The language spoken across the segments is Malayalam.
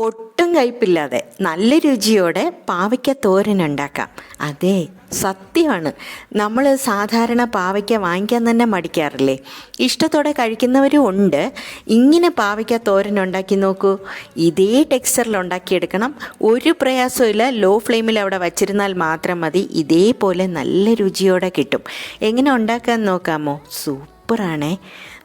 ഒട്ടും കയ്പില്ലാതെ നല്ല രുചിയോടെ പാവയ്ക്ക തോരൻ ഉണ്ടാക്കാം. അതെ സത്യമാണ്. നമ്മൾ സാധാരണ പാവയ്ക്ക വാങ്ങിക്കാൻ തന്നെ മടിക്കാറില്ലേ? ഇഷ്ടത്തോടെ കഴിക്കുന്നവരും ഉണ്ട്. ഇങ്ങനെ പാവയ്ക്ക തോരൻ ഉണ്ടാക്കി നോക്കൂ. ഇതേ ടെക്സ്ചറിൽ ഉണ്ടാക്കിയെടുക്കണം. ഒരു പ്രയാസമില്ല ലോ ഫ്ലെയിമിൽ അവിടെ വച്ചിരുന്നാൽ മാത്രം മതി. ഇതേപോലെ നല്ല രുചിയോടെ കിട്ടും. എങ്ങനെ ഉണ്ടാക്കാൻ നോക്കാമോ? സൂപ്പറാണേ.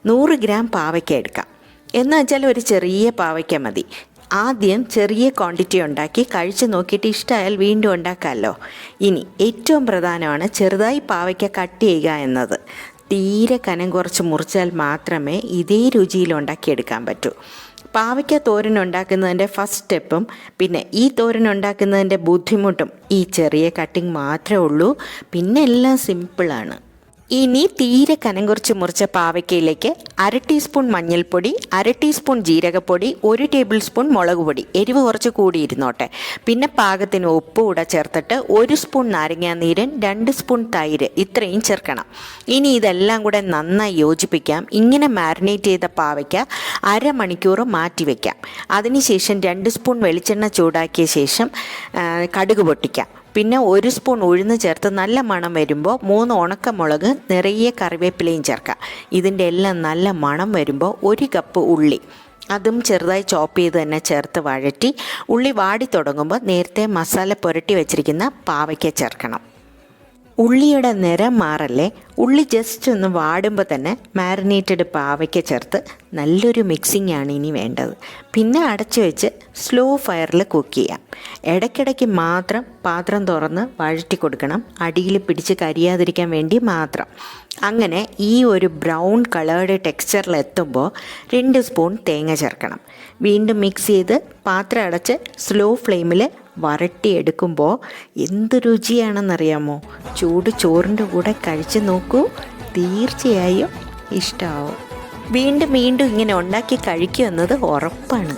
നൂറ് ഗ്രാം പാവയ്ക്ക എടുക്കാം. എന്ന് വെച്ചാൽ ഒരു ചെറിയ പാവയ്ക്ക മതി. ആദ്യം ചെറിയ ക്വാണ്ടിറ്റി ഉണ്ടാക്കി കഴിച്ച് നോക്കിയിട്ട് ഇഷ്ടമായാൽ വീണ്ടും ഉണ്ടാക്കാമല്ലോ ഇനി ഏറ്റവും പ്രധാനമാണ് ചെറുതായി പാവയ്ക്ക കട്ട് ചെയ്യുക എന്നത്. തീരെ കനം കുറച്ച് മുറിച്ചാൽ മാത്രമേ ഇതേ രുചിയിൽ ഉണ്ടാക്കിയെടുക്കാൻ പറ്റൂ. പാവയ്ക്ക തോരൻ ഉണ്ടാക്കുന്നതിന്റെ ഫസ്റ്റ് സ്റ്റെപ്പും പിന്നെ ഈ തോരൻ ഉണ്ടാക്കുന്നതിന്റെ ബുദ്ധിമുട്ടും ഈ ചെറിയ കട്ടിങ് മാത്രമേ ഉള്ളൂ. പിന്നെ എല്ലാം സിമ്പിളാണ് ഇനി തീരെ കനം കുറച്ച് മുറിച്ച പാവയ്ക്കയിലേക്ക് അര ടീസ്പൂൺ മഞ്ഞൾപ്പൊടി അര ടീസ്പൂൺ ജീരകപ്പൊടി ഒരു ടേബിൾ സ്പൂൺ മുളക് പൊടി. എരിവ് കുറച്ച് കൂടിയിരുന്നോട്ടെ പിന്നെ പാകത്തിന് ഉപ്പ് കൂടെ ചേർത്തിട്ട് ഒരു സ്പൂൺ നാരങ്ങാനീരൻ രണ്ട് സ്പൂൺ തൈര് ഇത്രയും ചേർക്കണം. ഇനി ഇതെല്ലാം കൂടെ നന്നായി യോജിപ്പിക്കാം. ഇങ്ങനെ മാരിനേറ്റ് ചെയ്ത പാവയ്ക്ക അരമണിക്കൂർ മാറ്റി വയ്ക്കാം അതിനുശേഷം രണ്ട് സ്പൂൺ വെളിച്ചെണ്ണ ചൂടാക്കിയ ശേഷം കടുക് പൊട്ടിക്കാം. പിന്നെ ഒരു സ്പൂൺ ഉഴുന്ന് ചേർത്ത് നല്ല മണം വരുമ്പോൾ മൂന്ന് ഉണക്കമുളക് നിറയെ കറിവേപ്പിലയും ചേർക്കുക. ഇതിന്റെ എല്ലാം നല്ല മണം വരുമ്പോൾ ഒരു കപ്പ് ഉള്ളി. അതും ചെറുതായി ചോപ്പ് ചെയ്ത് തന്നെ ചേർത്ത് വഴറ്റി ഉള്ളി വാടി തുടങ്ങുമ്പോൾ നേരത്തെ മസാല പുരട്ടി വെച്ചിരിക്കുന്ന പാവയ്ക്ക ചേർക്കണം. ഉള്ളിയുടെ നിറം മാറല്ലേ? ഉള്ളി ജസ്റ്റ് ഒന്ന് വാടുമ്പോൾ തന്നെ മാരിനേറ്റഡ് പാവയ്ക്ക ചേർത്ത് നല്ലൊരു മിക്സിംഗ് ആണ് ഇനി വേണ്ടത്. പിന്നെ അടച്ചു വെച്ച് സ്ലോ ഫയറിൽ കുക്ക് ചെയ്യാം. ഇടയ്ക്കിടയ്ക്ക് മാത്രം പാത്രം തുറന്ന് വഴറ്റി കൊടുക്കണം. അടിയിൽ പിടിച്ച് കരിയാതിരിക്കാൻ വേണ്ടി മാത്രം. അങ്ങനെ ഈ ഒരു ബ്രൗൺ കളേർഡ് ടെക്സ്ചറിൽ എത്തുമ്പോൾ രണ്ട് സ്പൂൺ തേങ്ങ ചേർക്കണം. വീണ്ടും മിക്സ് ചെയ്ത് പാത്രം അടച്ച് സ്ലോ ഫ്ലെയിമിൽ വരട്ടിയെടുക്കുമ്പോൾ എന്ത് രുചിയാണെന്നറിയാമോ? ചൂട് ചോറിന്റെ കൂടെ കഴിച്ച് നോക്കൂ. തീർച്ചയായും ഇഷ്ടമാവും വീണ്ടും വീണ്ടും ഇങ്ങനെ ഉണ്ടാക്കി കഴിക്കുമെന്നത് ഉറപ്പാണ്.